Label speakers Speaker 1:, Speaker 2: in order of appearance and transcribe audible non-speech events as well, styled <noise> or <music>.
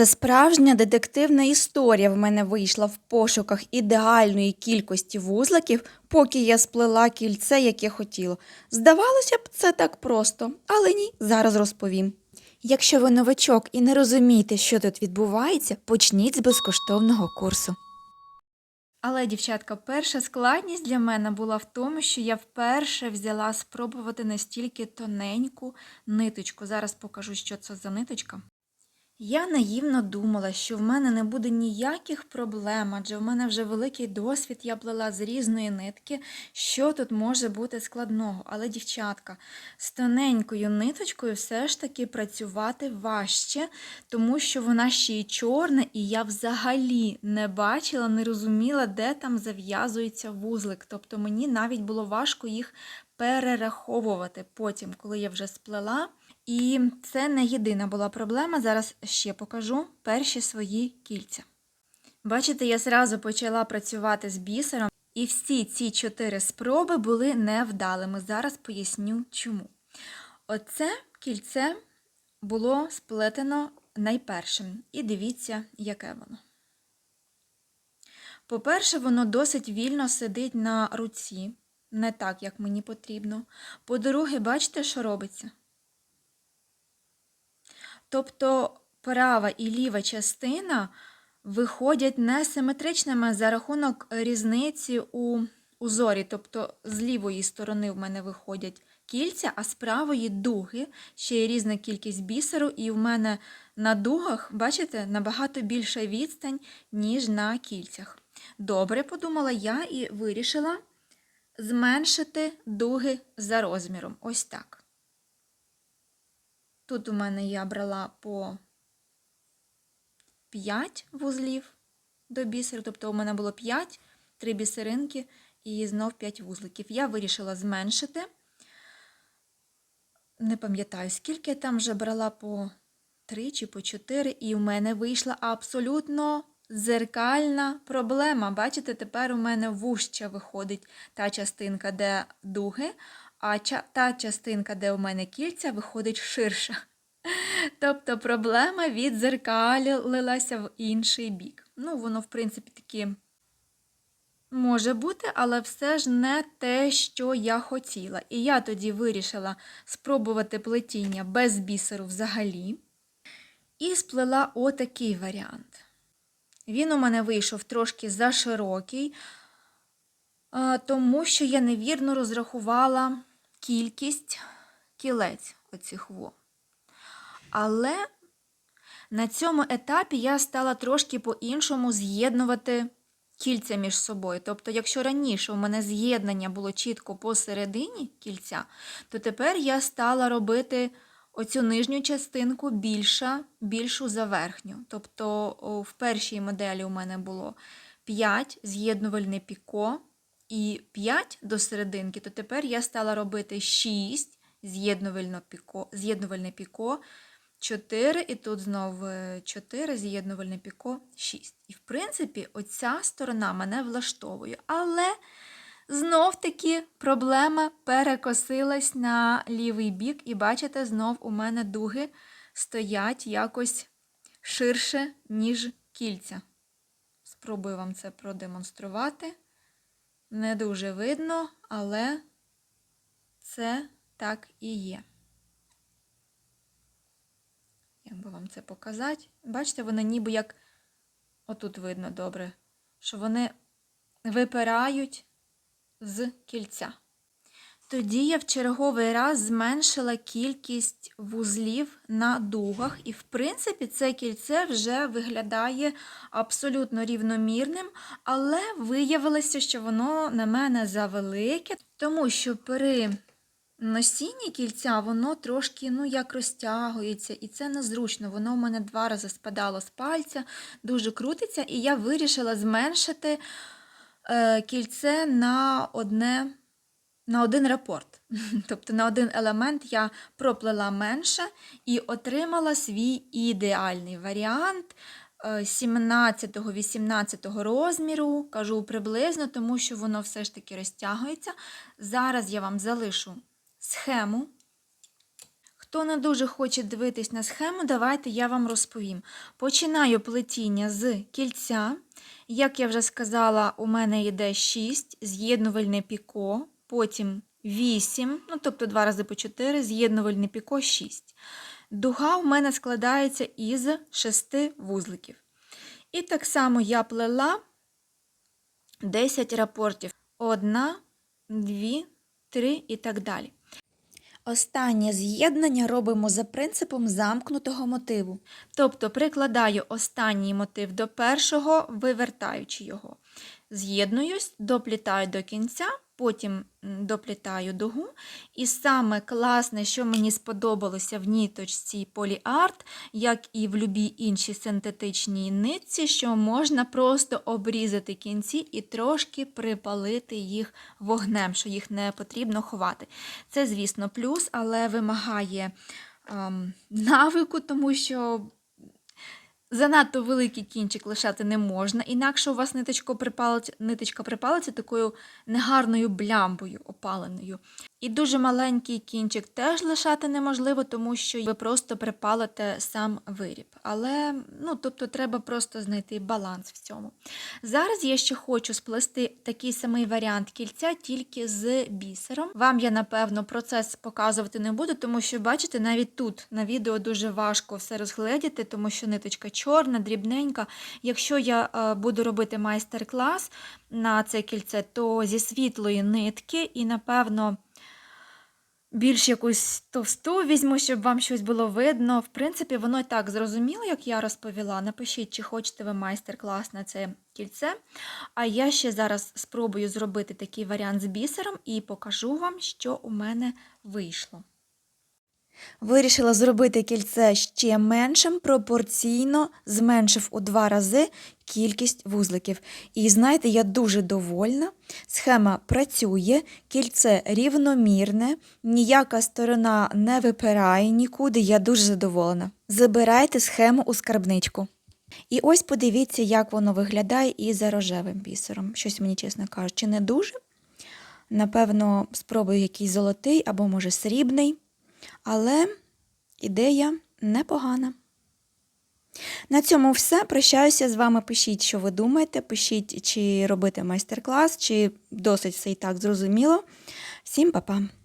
Speaker 1: Це справжня детективна історія в мене вийшла в пошуках ідеальної кількості вузликів, поки я сплела кільце, яке хотіла. Здавалося б, це так просто, але ні, зараз розповім. Якщо ви новачок і не розумієте, що тут відбувається, почніть з безкоштовного курсу. Але, дівчатка, перша складність для мене була в тому, що я вперше взяла спробувати настільки тоненьку ниточку. Зараз покажу, що це за ниточка. Я наївно думала, що в мене не буде ніяких проблем, адже в мене вже великий досвід, я плела з різної нитки, що тут може бути складного. Але, дівчатка, з тоненькою ниточкою все ж таки працювати важче, тому що вона ще й чорна, і я взагалі не бачила, не розуміла, де там зав'язується вузлик. Тобто мені навіть було важко їх перераховувати потім, коли я вже сплела. І це не єдина була проблема. Зараз ще покажу перші свої кільця. Бачите, я зразу почала працювати з бісером, і всі ці чотири спроби були невдалими. Зараз поясню чому. Оце кільце було сплетено найпершим. І дивіться, яке воно. По-перше, воно досить вільно сидить на руці, не так, як мені потрібно. По-друге, бачите, що робиться? Тобто права і ліва частина виходять несиметричними за рахунок різниці у узорі. Тобто з лівої сторони в мене виходять кільця, а з правої дуги ще є різна кількість бісеру, і в мене на дугах, бачите, набагато більша відстань, ніж на кільцях. Добре, подумала я і вирішила зменшити дуги за розміром. Ось так. Тут у мене я брала по 5 вузлів до бісеру, тобто у мене було 5, 3 бісеринки і знов 5 вузликів. Я вирішила зменшити. Не пам'ятаю, скільки я там вже брала по 3 чи по 4, і у мене вийшла абсолютно зеркальна проблема. Бачите, тепер у мене вужче виходить та частинка, де дуги, а та частинка, де у мене кільця, виходить ширша. Тобто проблема відзеркалилася в інший бік. Ну, воно, в принципі, таки може бути, але все ж не те, що я хотіла. І я тоді вирішила спробувати плетіння без бісеру взагалі. І сплела отакий варіант. Він у мене вийшов трошки заширокий, тому що я невірно розрахувала кількість кілець оцих во. Але на цьому етапі я стала трошки по-іншому з'єднувати кільця між собою. Тобто, якщо раніше у мене з'єднання було чітко посередині кільця, то тепер я стала робити оцю нижню частинку більша, більшу за верхню. Тобто в першій моделі у мене було 5 з'єднувальне піко і 5 до серединки, то тепер я стала робити 6 з'єднувальне піко, піко 4, і тут знову 4 з'єднувальне піко 6. І, в принципі, оця сторона мене влаштовує. Але знов-таки проблема перекосилась на лівий бік, і бачите, знов у мене дуги стоять якось ширше, ніж кільця. Спробую вам це продемонструвати. Не дуже видно, але це так і є. Як би вам це показати? Бачите, вони ніби як, отут видно добре, що вони випирають з кільця. Тоді я в черговий раз зменшила кількість вузлів на дугах, і, в принципі, це кільце вже виглядає абсолютно рівномірним, але виявилося, що воно на мене завелике, тому що при носінні кільця воно трошки ну, як розтягується, і це незручно. Воно у мене два рази спадало з пальця, дуже крутиться, і я вирішила зменшити е, кільце на одне. На один рапорт, <laughs> тобто на один елемент я проплела менше і отримала свій ідеальний варіант 17-18 розміру, кажу приблизно, тому що воно все ж таки розтягується. Зараз я вам залишу схему.
Speaker 2: Хто не дуже хоче дивитись на схему, давайте я вам розповім. Починаю плетіння з кільця. Як я вже сказала, у мене йде 6 з'єднувальне піко, потім 8, ну тобто 2 рази по 4, з'єднувальне піко 6. Дуга в мене складається із 6 вузликів. І так само я плела 10 рапортів. Одна, дві, три і так далі.
Speaker 1: Останнє з'єднання робимо за принципом замкнутого мотиву.
Speaker 2: Тобто прикладаю останній мотив до першого, вивертаючи його. З'єднуюсь, доплітаю до кінця, потім доплітаю дугу. І саме класне, що мені сподобалося в ніточці поліарт, як і в любій іншій синтетичній нитці, що можна просто обрізати кінці і трошки припалити їх вогнем, що їх не потрібно ховати. Це, звісно, плюс, але вимагає ем, навику, тому що занадто великий кінчик лишати не можна, інакше у вас ниточка припалиться, ниточка припалиться такою негарною блямбою опаленою. І дуже маленький кінчик теж лишати неможливо, тому що ви просто припалите сам виріб. Але ну, тобто, треба просто знайти баланс в цьому. Зараз я ще хочу сплести такий самий варіант кільця, тільки з бісером. Вам я, напевно, процес показувати не буду, тому що, бачите, навіть тут на відео дуже важко все розгледіти, тому що ниточка чорна, дрібненька. Якщо я е, буду робити майстер-клас на це кільце, то зі світлої нитки і, напевно, більш якусь товсту візьму, щоб вам щось було видно. В принципі, воно і так зрозуміло, як я розповіла. Напишіть, чи хочете ви майстер-клас на це кільце. А я ще зараз спробую зробити такий варіант з бісером і покажу вам, що у мене вийшло.
Speaker 1: Вирішила зробити кільце ще меншим, пропорційно зменшив у два рази кількість вузликів. І знаєте, я дуже довольна. Схема працює, кільце рівномірне, ніяка сторона не випирає нікуди. Я дуже задоволена. Забирайте схему у скарбничку. І ось подивіться, як воно виглядає і за рожевим бісером. Щось мені, чесно кажучи, не дуже. Напевно, спробую якийсь золотий або, може, срібний. Але ідея непогана. На цьому все. Прощаюся з вами. Пишіть, що ви думаєте. Пишіть, чи робити майстер-клас, чи досить все і так зрозуміло. Всім па-па!